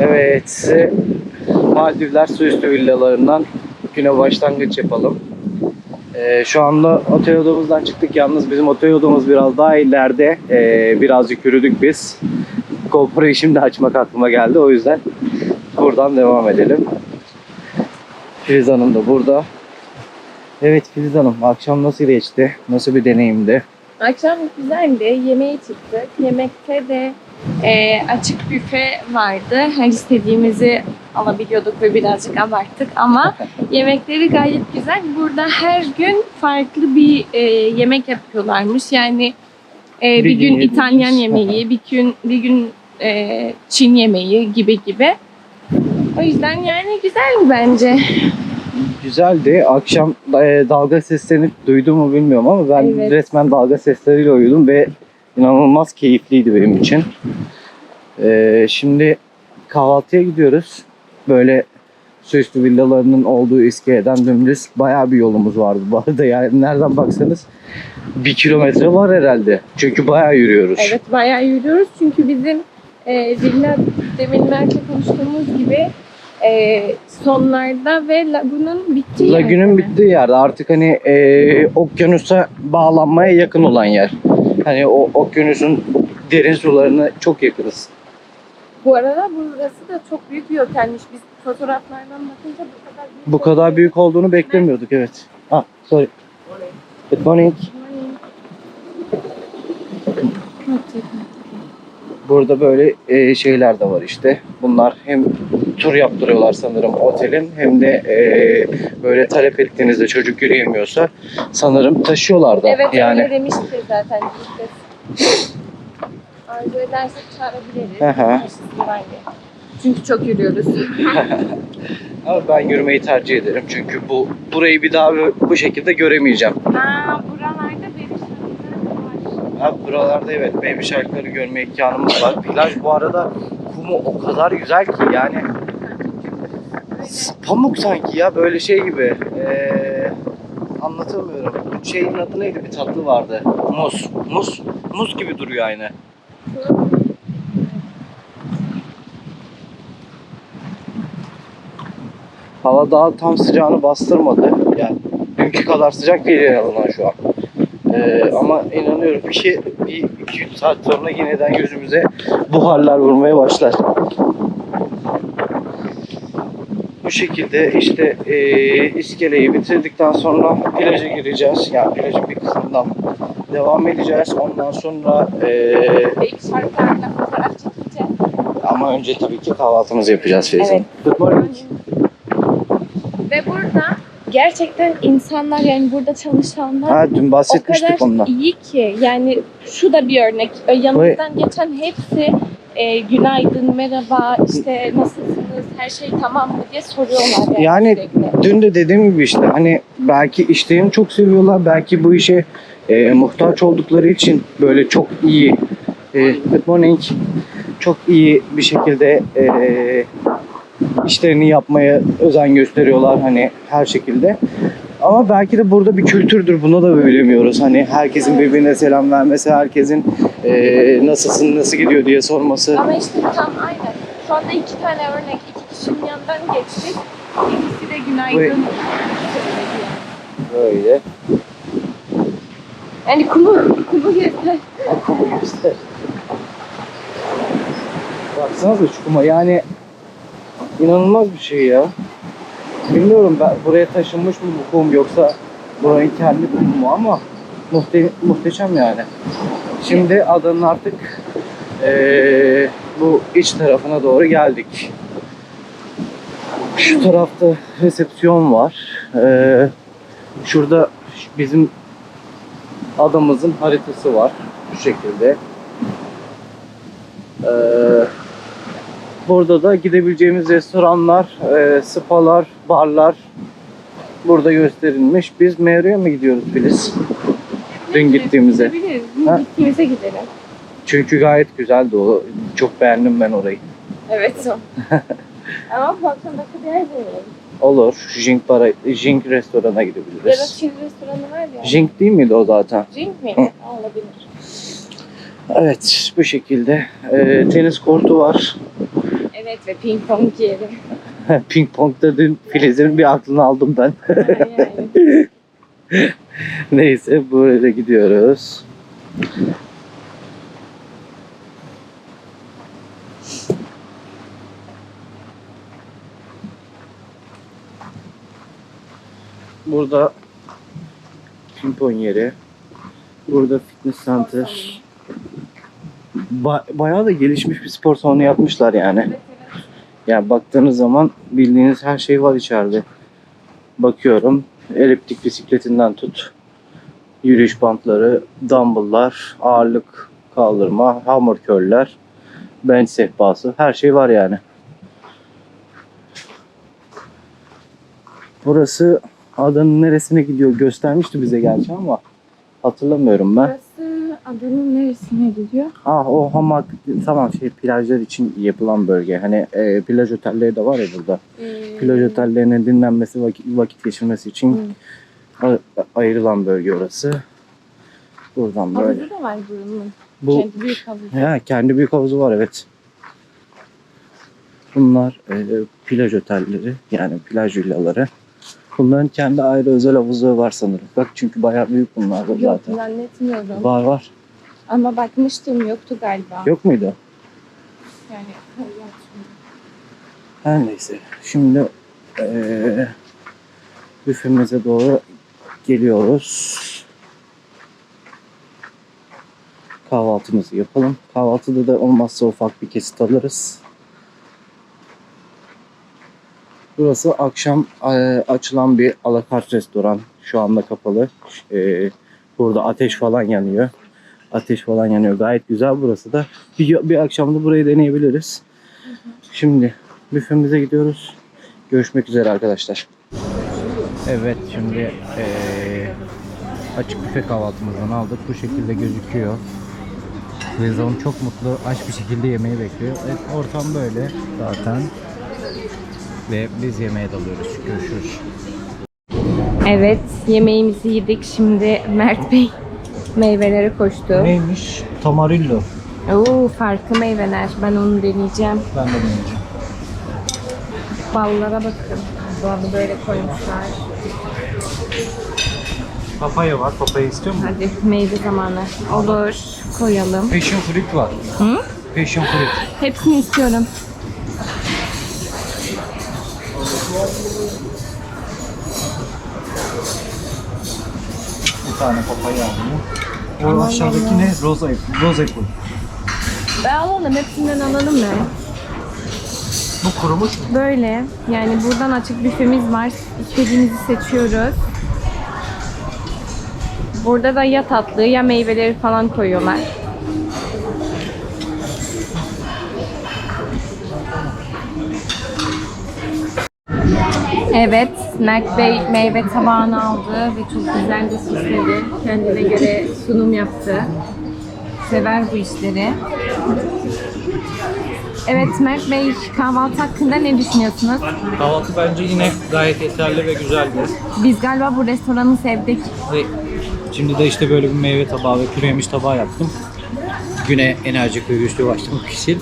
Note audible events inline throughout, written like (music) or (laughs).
Evet, Maldivler su üstü villalarından güne başlangıç yapalım. Ee, şu anda otel odamızdan çıktık. Yalnız bizim otel odamız biraz daha ileride. Ee, birazcık yürüdük biz. GoPro'yu şimdi açmak aklıma geldi. O yüzden buradan devam edelim. Filiz Hanım da burada. Evet Filiz Hanım, akşam nasıl geçti? Nasıl bir deneyimdi? Akşam güzeldi. Yemeğe çıktık. Yemekte de e, açık büfe vardı. Her istediğimizi alabiliyorduk ve birazcık abarttık ama (laughs) yemekleri gayet güzel. Burada her gün farklı bir e, yemek yapıyorlarmış. Yani e, Bir bir, gün yediğimiz. İtalyan yemeği, bir gün bir gün e, Çin yemeği gibi gibi. O yüzden yani güzel bence. Güzeldi. Akşam e, dalga seslerini duydum mu bilmiyorum ama ben Evet. resmen dalga sesleriyle uyudum ve inanılmaz keyifliydi benim için. E, şimdi kahvaltıya gidiyoruz. Böyle süslü villalarının olduğu iskeleden dümdüz bayağı bir yolumuz vardı bu arada. Yani nereden baksanız bir kilometre var herhalde. Çünkü bayağı yürüyoruz. Evet bayağı yürüyoruz çünkü bizim e, villa demin Mert'le konuştuğumuz gibi e, sonlarda ve lagunun bittiği Lagünün yerde. bittiği yerde artık hani e, okyanusa bağlanmaya yakın olan yer. Hani o okyanusun derin sularına çok yakınız. Bu arada burası da çok büyük bir otelmiş. Biz fotoğraflardan bakınca bu kadar büyük Bu kadar büyük olduğunu beklemiyorduk evet. Ah sorry. Good morning. Burada böyle e, şeyler de var işte. Bunlar hem tur yaptırıyorlar sanırım otelin hem de e, böyle talep ettiğinizde çocuk yürüyemiyorsa sanırım taşıyorlar da. Evet yani. öyle demişti zaten. Arzu edersek çağırabiliriz. Bence. Çünkü çok yürüyoruz. (laughs) Ama ben yürümeyi tercih ederim çünkü bu burayı bir daha bu- bu şekilde göremeyeceğim. Ha, buralarda Ha, buralarda evet baby shark'ları görme imkanımız var. Plaj bu arada kumu o kadar güzel ki yani pamuk sanki ya böyle şey gibi. Ee, anlatamıyorum. Şeyin adı neydi? Bir tatlı vardı. Muz. Muz. Muz gibi duruyor aynı. Hava daha tam sıcağını bastırmadı. Yani dünkü kadar sıcak değil en azından şu an. Ee, ama inanıyorum ki bir 2-3 saat sonra yeniden yüzümüze buharlar vurmaya başlar. Bu şekilde işte ee, iskeleyi bitirdikten sonra plaja gireceğiz. Yani plajın bir kısmından devam edeceğiz. Ondan sonra çekeceğiz. ama önce tabii ki kahvaltımızı yapacağız Feyza. Evet. Good morning. Ve burada gerçekten insanlar yani burada çalışanlar Ha dün o bahsetmiştik kadar ondan. iyi ki yani şu da bir örnek E, yanımızdan geçen hepsi e, günaydın merhaba işte nasılsınız her şey tamam mı diye soruyorlar yani, Yani sürekli. Dün de dediğim gibi işte hani belki işlerini çok seviyorlar. Belki bu işe e, muhtaç oldukları için böyle çok iyi e, good morning çok iyi bir şekilde e, işlerini yapmaya özen gösteriyorlar hani her şekilde. Ama belki de burada bir kültürdür. Bunu da bilemiyoruz. Hani herkesin birbirine selam vermesi, herkesin e, nasılsın, nasıl gidiyor diye sorması. Ama işte tam aynen. Şu anda iki tane örnek iki kişinin yanından geçtik. İkisi de günaydın. Böyle. Yani kumu, kumu göster. Kumu göster. Baksanıza şu kuma yani inanılmaz bir şey ya. Bilmiyorum ben buraya taşınmış mı bu kum yoksa buranın kendi kumu mu ama muhte muhteşem yani. Şimdi adanın artık eee, bu iç tarafına doğru geldik. Şu tarafta resepsiyon var. Eee, şurada bizim adamızın haritası var. Şu şekilde. Ee, burada da gidebileceğimiz restoranlar, e, spalar, barlar burada gösterilmiş. Biz Mevri'ye mi gidiyoruz Filiz? Dün gittiğimize. Gidebiliriz. Ha? Gittiğimize gidelim. Çünkü gayet güzeldi o. Çok beğendim ben orayı. Evet o. (laughs) Ama bir yer deneyelim. Olur. Jink, bara, Jink restorana Ya da gidebiliriz. Çin restoranı var ya. Jink değil miydi o zaten? Jink? Aa, Olabilir. Evet bu şekilde. Ee, tenis kortu var. Evet ve ping pong yeri. (laughs) Ping pongda dün Filiz'in bir aklını aldım ben. (laughs) Neyse böyle gidiyoruz. Burada pimpon yeri. Burada fitness center. Ba- bayağı da gelişmiş bir spor salonu yapmışlar yani. Evet. Yani baktığınız zaman bildiğiniz her şey var içeride. Bakıyorum. Eliptik bisikletinden tut. Yürüyüş bantları, dumbbell'lar, ağırlık kaldırma, hamur körler, bench sehpası. Her şey var yani. Burası adanın neresine gidiyor göstermişti bize gerçi ama hatırlamıyorum ben. Burası adanın neresine gidiyor? Ah o hamak tamam şey plajlar için yapılan bölge. Hani e, plaj otelleri de var ya burada. Ee, Plaj otellerinin dinlenmesi, vakit, vakit geçirmesi için a- ayrılan bölge orası. Buradan böyle. Havuzu da var buranın. Bu Kendi büyük havuzu. ya kendi büyük havuzu var evet. Bunlar e, plaj otelleri yani plaj villaları. Bunların kendi ayrı özel havuzları var sanırım. Bak çünkü bayağı büyük bunlar da Yok zaten. zannetmiyorum. Var var. Ama bakmıştım yoktu galiba. Yok muydu? Yani. Her neyse. Şimdi eee büfemize doğru geliyoruz. Kahvaltımızı yapalım. Kahvaltıda da olmazsa ufak bir kesit alırız. Burası akşam eee, açılan bir alakart restoran. Şu anda kapalı. Eee, burada ateş falan yanıyor. Ateş falan yanıyor. Gayet güzel burası da. Bir, bir akşamda burayı deneyebiliriz. Şimdi büfemize gidiyoruz. Görüşmek üzere arkadaşlar. Evet şimdi eee, açık büfe kahvaltımızdan aldık. Bu şekilde gözüküyor. Rezon çok mutlu, aç bir şekilde yemeği bekliyor. Evet, ortam böyle zaten. Ve biz yemeğe dalıyoruz. Görüşürüz. Evet yemeğimizi yedik. Şimdi Mert Bey meyvelere koştu. Neymiş? Tamarillo. Oo farklı meyveler. Ben onu deneyeceğim. Ben de deneyeceğim. Ballara bakın. Balı böyle koymuşlar. Papaya var. Papaya istiyor musun? Hadi meyve zamanı. Olur. Koyalım. Passion fruit var. Hı? Passion fruit. Hepsini istiyorum. Tane papaya alayım. O Aman aşağıdaki Allah. ne? Rose apple. Rose apple. Ben alalım. Hepsinden alalım mı? Bu kurumuş mu? Böyle. Yani buradan açık büfemiz var. İstediğimizi seçiyoruz. Burada da ya tatlı ya meyveleri falan koyuyorlar. Evet, Mert Bey meyve tabağını aldı ve çok güzel de süsledi. Kendine göre sunum yaptı. Sever bu işleri. Evet Mert Bey kahvaltı hakkında ne düşünüyorsunuz? Kahvaltı bence yine gayet yeterli ve güzeldi. Biz galiba bu restoranı sevdik. Ve şimdi de işte böyle bir meyve tabağı ve kuru yemiş tabağı yaptım. Güne enerjik ve güçlü başlamak için.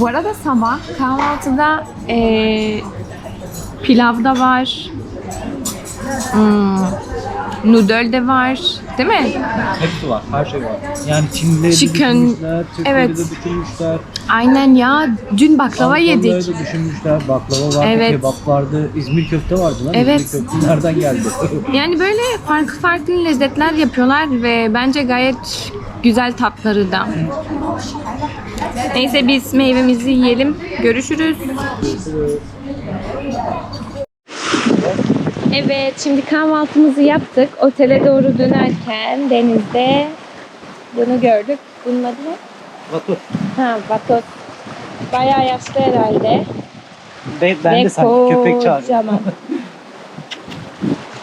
Bu arada sabah kahvaltıda eee pilav da var. Hmm, noodle de var. Değil mi? Hepsi var, her şey var. Yani Çinlileri de Chicken, düşünmüşler, Türkleri evet. de düşünmüşler. Aynen ya. Dün baklava yedik. da düşünmüşler, baklava vardı, Evet. kebap vardı, İzmir köfte vardı lan. Evet. İzmir köfte nereden geldi? (laughs) Yani böyle farklı farklı lezzetler yapıyorlar ve bence gayet güzel tatları da. Neyse biz meyvemizi yiyelim. Görüşürüz. Evet, şimdi kahvaltımızı yaptık. Otele doğru dönerken denizde bunu gördük. Bunun adı ne? Batur. Ha, batot. Bayağı yaşlı herhalde. Ben, ben Ve de sanki köpek çağırıyorum.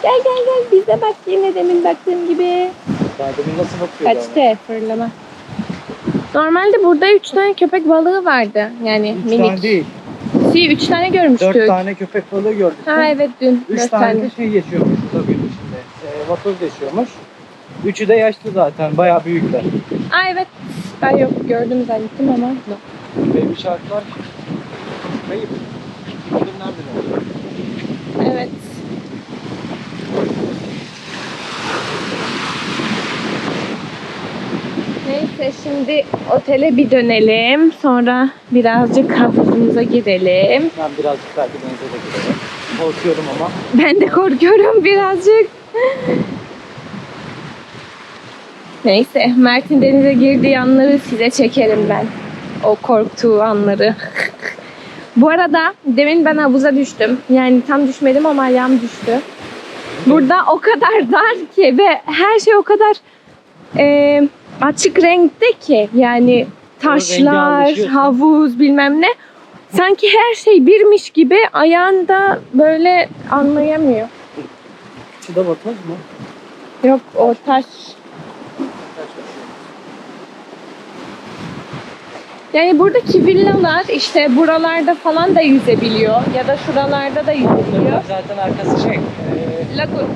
gel gel gel bize bak yine demin baktığım gibi. Daha demin nasıl bakıyordu Kaçtı fırlama. Normalde burada üç tane köpek balığı vardı. Yani Üç minik. tane değil. Si, üç tane görmüştük. Dört tane köpek balığı gördük. Ha evet dün. Üç dört tane, tane. de şey yaşıyormuş gün içinde. E, vatoz yaşıyormuş. Üçü de yaşlı zaten. Bayağı büyükler. Aa evet. Ben yok gördüm zannettim ama yok. Benim şarkılar Kayıp. Bilir nerede Evet. Neyse şimdi otele bir dönelim. Sonra birazcık havuzumuza girelim. Ben birazcık belki denize de girerim. Korkuyorum ama. Ben de korkuyorum birazcık. Neyse Mert'in denize girdiği anları size çekerim ben. O korktuğu anları. Bu arada demin ben havuza düştüm. Yani tam düşmedim ama ayağım düştü. Burada o kadar dar ki ve her şey o kadar e, açık renkte ki yani taşlar, havuz bilmem ne. Sanki her şey birmiş gibi ayağında böyle anlayamıyor. Suda batmaz mı? Yok o taş. Yani buradaki villalar işte buralarda falan da yüzebiliyor ya da şuralarda da yüzebiliyor. Zaten arkası şey. Ee, Lagun.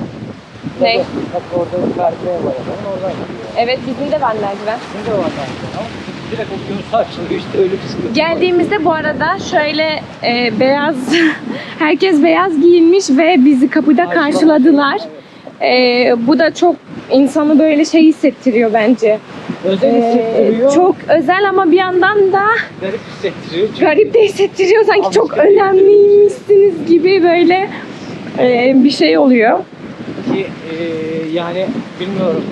Ne? Bak orada bir merdiven var adamın oradan gidiyor. Evet bizim de var merdiven. Şimdi de var merdiven ama direkt okyanusa açılıyor işte öyle bir sıkıntı. Geldiğimizde bu arada şöyle e, beyaz, (laughs) herkes beyaz giyinmiş ve bizi kapıda karşıladılar. E, bu da çok insanı böyle şey hissettiriyor bence. Özel E, hissettiriyor. çok özel ama bir yandan da garip hissettiriyor. Çünkü garip de hissettiriyor. Sanki çok önemliymişsiniz gibi böyle e, bir şey oluyor. Ki e, yani bilmiyorum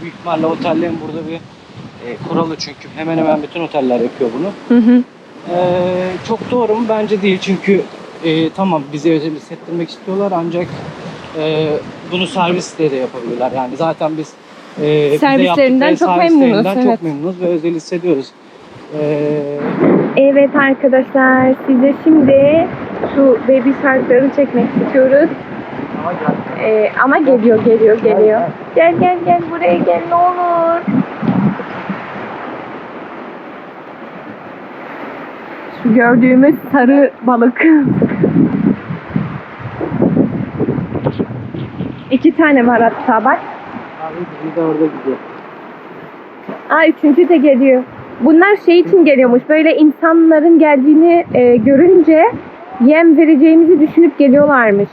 büyük ihtimalle otellerin burada bir e, kuralı çünkü hemen hemen bütün oteller yapıyor bunu. Hı hı. E, çok doğru mu? Bence değil çünkü e, tamam bize özel hissettirmek istiyorlar ancak e, bunu servisle de yapabilirler. Yani zaten biz e, Servislerinden çok memnunuz, servislerinden evet. çok memnunuz ve özel hissediyoruz. E, Evet arkadaşlar size şimdi şu baby sharkları çekmek istiyoruz. Ama Ee, ama geliyor geliyor geliyor. Gel gel gel buraya gel ne olur. Şu gördüğümüz sarı balık. İki tane var hatta bak. Abi bizi de orada gidiyor. Aa üçüncü de geliyor. Bunlar şey için geliyormuş. Böyle insanların geldiğini e, görünce yem vereceğimizi düşünüp geliyorlarmış.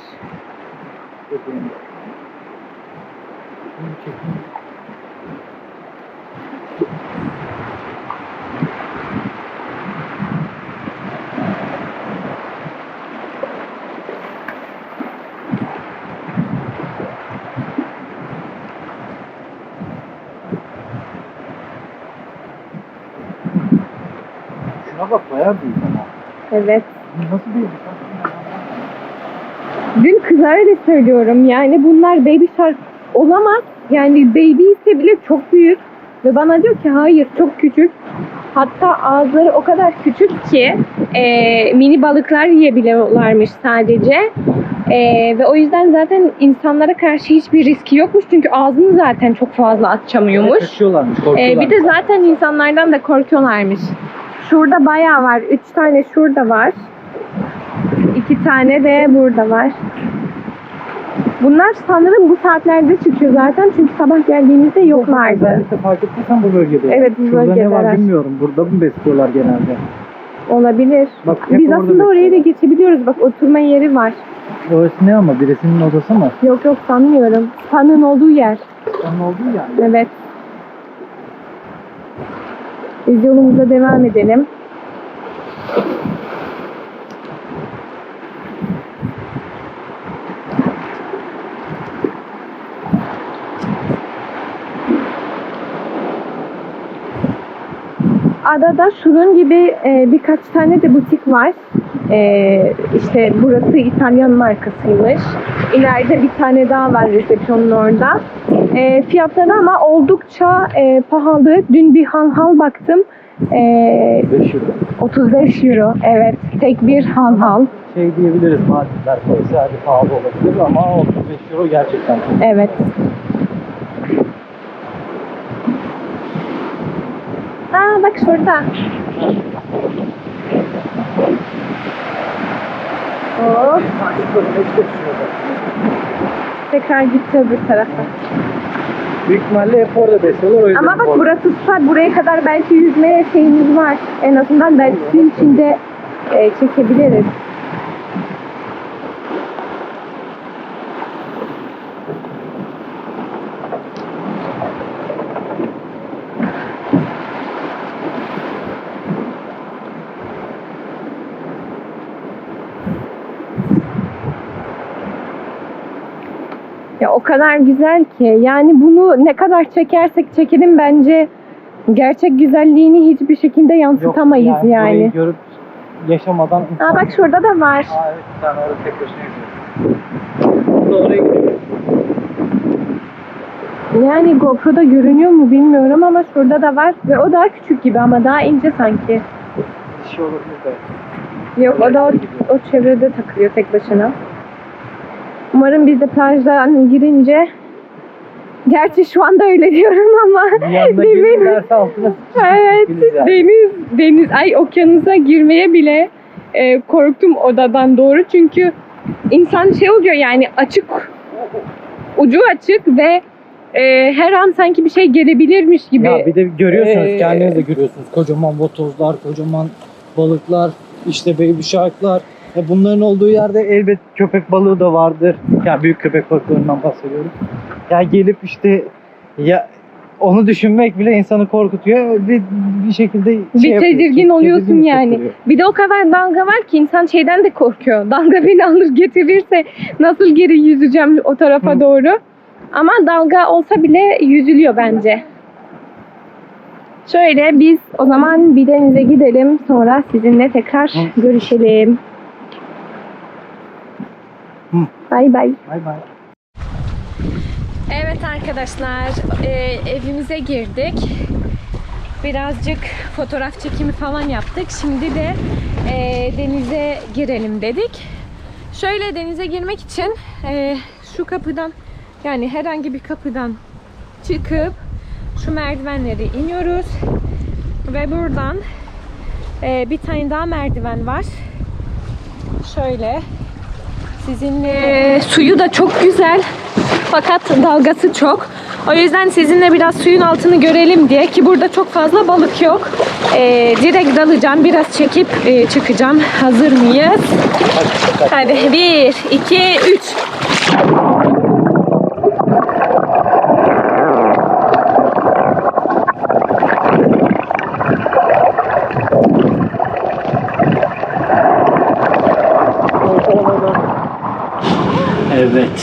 Şuna bak bayağı büyük ama. Evet. Nasıl büyük? Dün kıza öyle söylüyorum. Yani bunlar baby shark olamaz. Yani baby ise bile çok büyük. Ve bana diyor ki hayır çok küçük. Hatta ağızları o kadar küçük ki e, mini balıklar yiyebiliyorlarmış sadece. E, ve o yüzden zaten insanlara karşı hiçbir riski yokmuş. Çünkü ağzını zaten çok fazla açamıyormuş. Kaçıyorlarmış, E, korkuyorlarmış. bir de zaten insanlardan da korkuyorlarmış. Şurada bayağı var. Üç tane şurada var. İki tane de burada var. Bunlar sanırım bu saatlerde çıkıyor zaten çünkü sabah geldiğimizde yoklardı. Özellikle fark ettiysen bu bölgede. Evet, bu Şurada ne var bilmiyorum. Burada mı besliyorlar genelde? Olabilir. Bak hep Biz orada aslında oraya da geçebiliyoruz. Bak oturma yeri var. Orası ne ama? Birisinin odası mı? Yok yok sanmıyorum. Spanın olduğu yer. Onun olduğu yani. Evet. Biz yolumuza devam edelim. Adada şunun gibi e, birkaç tane de butik var. E, işte burası İtalyan markasıymış. İleride bir tane daha var resepsiyonun orada. E, fiyatları ama oldukça e, pahalı. Dün bir hal hal baktım. E, 5 euro. 35 euro. Evet. Tek bir hal hal. Şey diyebiliriz Maldivler parası hadi pahalı olabilir ama 35 euro gerçekten. Evet. Aa bak şurada. Hop. Tekrar gitti öbür tarafa. Büyük ihtimalle hep orada besliyorlar o yüzden. Ama bak orada. burası spa. Buraya kadar belki yüzmeye şeyimiz var. En azından belki suyun içinde e, çekebiliriz. O kadar güzel ki yani bunu ne kadar çekersek çekelim bence gerçek güzelliğini hiçbir şekilde yansıtamayız Yok, yani. Burayı görüp yaşamadan Aa bak şurada da var. Aa, evet bir tane orada tek başına oraya gidiyor. Yani GoPro'da görünüyor mu bilmiyorum ama şurada da var ve o daha küçük gibi ama daha ince sanki. Bir şey olabilir belki. Yok o da o, o çevrede takılıyor tek başına. Umarım biz de plajdan girince Gerçi şu anda öyle diyorum ama (laughs) altına Evet, deniz, deniz, ay okyanusa girmeye bile e, korktum odadan doğru çünkü insan şey oluyor yani açık, ucu açık ve e, her an sanki bir şey gelebilirmiş gibi. Ya bir de görüyorsunuz, Ee, kendiniz de görüyorsunuz. Kocaman votozlar, kocaman balıklar, işte baby sharklar. E bunların olduğu yerde elbet köpek balığı da vardır. Ya büyük köpek balıklarından bahsediyorum. Ya gelip işte ya onu düşünmek bile insanı korkutuyor. Bir, bir şekilde şey Bir yapıyor, tedirgin oluyorsun tedirgin yani. Bir de o kadar dalga var ki insan şeyden de korkuyor. (laughs) Dalga beni alır getirirse nasıl geri yüzeceğim o tarafa Hı. doğru. Ama dalga olsa bile yüzülüyor bence. Şöyle biz o zaman bir denize gidelim. Sonra sizinle tekrar Hı. görüşelim. Bay bay. Bay bay. Evet arkadaşlar e, evimize girdik. Birazcık fotoğraf çekimi falan yaptık. Şimdi de e, denize girelim dedik. Şöyle denize girmek için e, şu kapıdan yani herhangi bir kapıdan çıkıp şu merdivenleri iniyoruz. Ve buradan e, bir tane daha merdiven var. Şöyle sizinle suyu da çok güzel. Fakat dalgası çok. O yüzden sizinle biraz suyun altını görelim diye ki burada çok fazla balık yok. Ee, direkt dalacağım. Biraz çekip e, çıkacağım. Hazır mıyız? Hadi bir, iki, üç.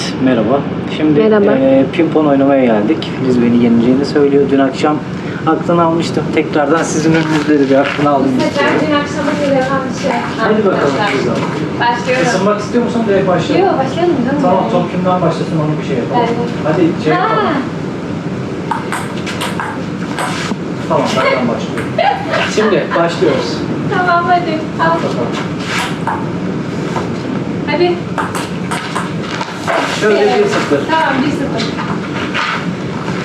Evet, merhaba. Şimdi Merhaba. e, pimpon oynamaya geldik. Filiz beni yeneceğini söylüyor. Dün akşam aklını almıştım. Tekrardan sizin önünüzde de bir aklını alayım istiyorum. Dün akşama yapan bir şey. Hadi bakalım Filiz Hanım. Başlıyorum. Isınmak istiyor musun? Direkt başlayalım. Yok başlayalım canım. Tamam, top kimden başlasın onu bir şey yapalım. Evet. Hadi şey Ha, yapalım. Tamam, benden başlıyorum. Şimdi başlıyoruz. tamam hadi. Al. Bakalım. Hadi. Şöyle bir sıfır. Tamam bir sıfır.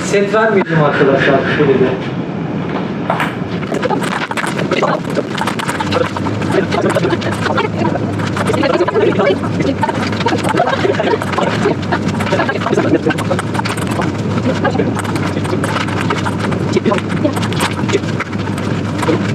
Set vermeyelim arkadaşlar Filiz'e. On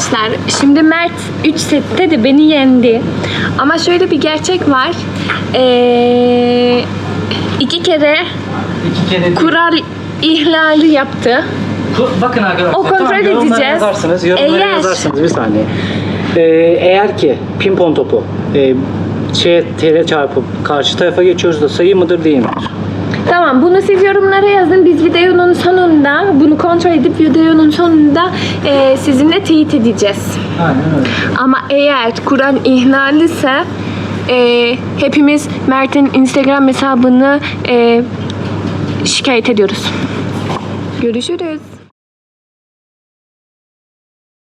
Arkadaşlar şimdi Mert 3 sette de beni yendi. Ama şöyle bir gerçek var. Ee, iki kere İki kere değil. kural ihlali yaptı. Ku- Bakın arkadaşlar. O kontrol yorumlara edeceğiz. Yazarsınız, yorumlara Eğer- yazarsınız bir saniye. Ee, eğer ki pimpon topu e, şeye tere çarpıp karşı tarafa geçiyoruz da sayı mıdır değil midir? Tamam bunu siz yorumlara yazın. Biz videonun sonunda bunu kontrol edip videonun sonunda e, sizinle teyit edeceğiz. Aynen öyle. Ama eğer kural ihlal ise e, hepimiz Mert'in Instagram hesabını e, şikayet ediyoruz. Görüşürüz.